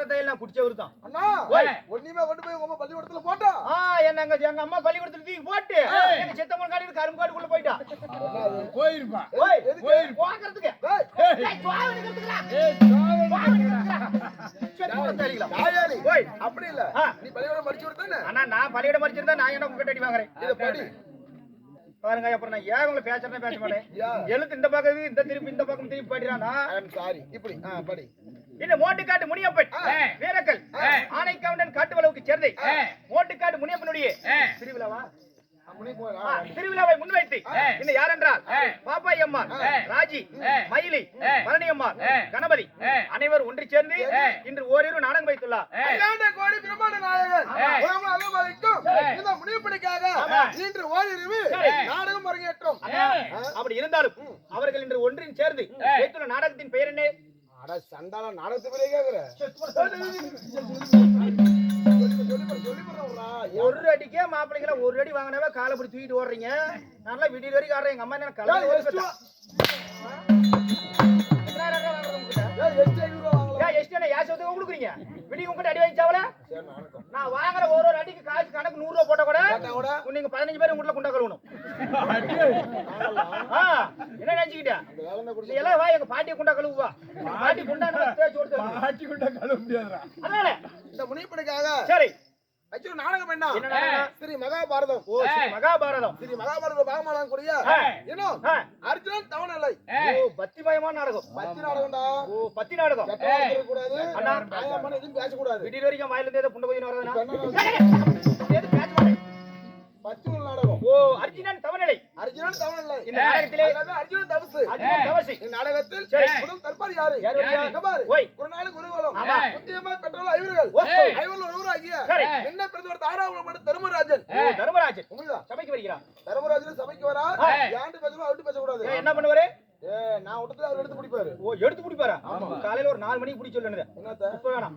சக்கரத்தையில் நான் குடிச்சவரு தான். அண்ணா ஓய். ஒண்ணுமே கொண்டு போய் உங்க அம்மா பள்ளிக்கூடத்துல போட்டா? ஆ என்ன எங்க எங்க அம்மா பள்ளிக்கூடத்துல தூக்கி போட்டு எங்க சித்தம்மன் காடி கரும்பு காட்டுக்குள்ள போயிட்டா? போக்குறதுக்கு. ஓய். அப்படி இல்ல. ஆ. நீ பள்ளிக்கூடம் கொடுத்தானே அண்ணா நான் பள்ளியிடம் படிச்சிருந்தா நான் என்ன உங்ககிட்ட அடி வாங்குறேன்? இத படி. பாருங்க அப்புறம் நான் ஏன் உங்களை பேசுறேன் பேச மாட்டேன். எழுத்து இந்த பக்கம் இந்த திருப்பி இந்த பக்கம் திருப்பி போயிடுறானா? சாரி இப்படி. ஆ படி. இந்த மோட்டுக்காட்டு முனியப்பன். வீரக்கல் ஆ. ஆனைக்காவுடன் காட்டுவளவுக்கு சேர்ந்து. மோட்டுக்காட்டு முனியப்பனுடைய. திருவிழாவா திருவிழாவை முன்வைத்து. இன்னும் யார் என்றால் ஆ. பாப்பாய் அம்மா. ராஜி. மயிலி. பழனி அம்மா. கணபதி. அனைவரும் ஒன்று சேர்ந்து. இன்று ஓரிரு நாடகம் வைத்துள்ளார் கோடி பிரம்மாண்ட முடிவுப்படிக்காக ஆமா. இன்று ஓரிரவு சரி. நாடகம் அரங்கேற்றம் அப்படி இருந்தாலும் அவர்கள் இன்று ஒன்றின் சேர்ந்து. வைத்துள்ள நாடகத்தின் பெயர் என்ன அட சண்டால நாடகத்து பேரே கேக்குற. ஒரு அடிக்கே மாப்பிள்ளைங்கள ஒரு அடி வாங்கினாவே காலை பிடி தூக்கிட்டு ஓடுறீங்க. நல்லா விடிய வரைக்கும் ஆடுறேன். எங்க அம்மா என்ன கலந்து. கொடுக்குறீங்க? விடிய உங்ககிட்ட அடி வாங்கிச்சாவல. நான் வாங்குற ஒரு ஒரு அடிக்கு காசு கணக்கு நூறு ரூபா போட்டா கூட நீங்க பதினஞ்சு பேர் உங்கள்ட்ட குண்டா கழுவணும். எல்லாம் வா எங்க குண்டா கழுவுவா. பாட்டி குண்டா கொண்டா கழுவ முடியாதுடா. அதனால இந்த முனிப்படிக்காக சரி. நாடகம் என்ன? ஸ்ரீ மகாபாரதம். ஓ ஸ்ரீ மகாபாரதம். ஸ்ரீ மகாபாரத கூடிய. இன்னும் ஆ, அர்ஜுனன் தவணலை ஏய், ஓ பத்திமயமான நாடகம். பத்தி நாடகம்டா. ஓ பத்தி நாடகம். இருக்கக்கூடாது? அண்ணா. எதுவும் பேசக்கூடாது. விடிய வரைக்கும் வாயில இருந்து புண்ட கொஞ்சம் வரதுனா பேச உள்ள நாடகம். ஓ அர்ஜுனன் தவநிலை அர்ஜுனன் தவணலை இந்த நாடகத்திலே அதாவது அர்ஜுனன் தவசு அர்ஜுனன் தவசி இந்த நாடகத்தில் சரி. முதல் தற்பார் யாரு? யாரு? வருவா? இங்க பாரு. ஓய். ஒரு நாள் குருகுலம். ஆமா. முக்கியமா பெற்றோர் ஐவர்கள். ஓ, ஏய். ஐவர்கள் ஒருவராகிய சரி. என்ன பிரதமர் தாராபுரம் தர்மராஜன்? தர்மராஜன். உண்மைதான். சபைக்கு வருகிறான் தர்மராஜன் சபைக்கு வரா. யாண்டு பேசணும் அவட்டு பேசக்கூடாது. என்ன பண்ணுவாரு? நான் விட்டது அவர் எடுத்து பிடிப்பாரு. ஓ எடுத்து பிடிப்பாரா? காலையில ஒரு நாலு மணிக்கு பிடிச்ச சொல்லுங்க என்னத்த? இப்ப வேணாம்.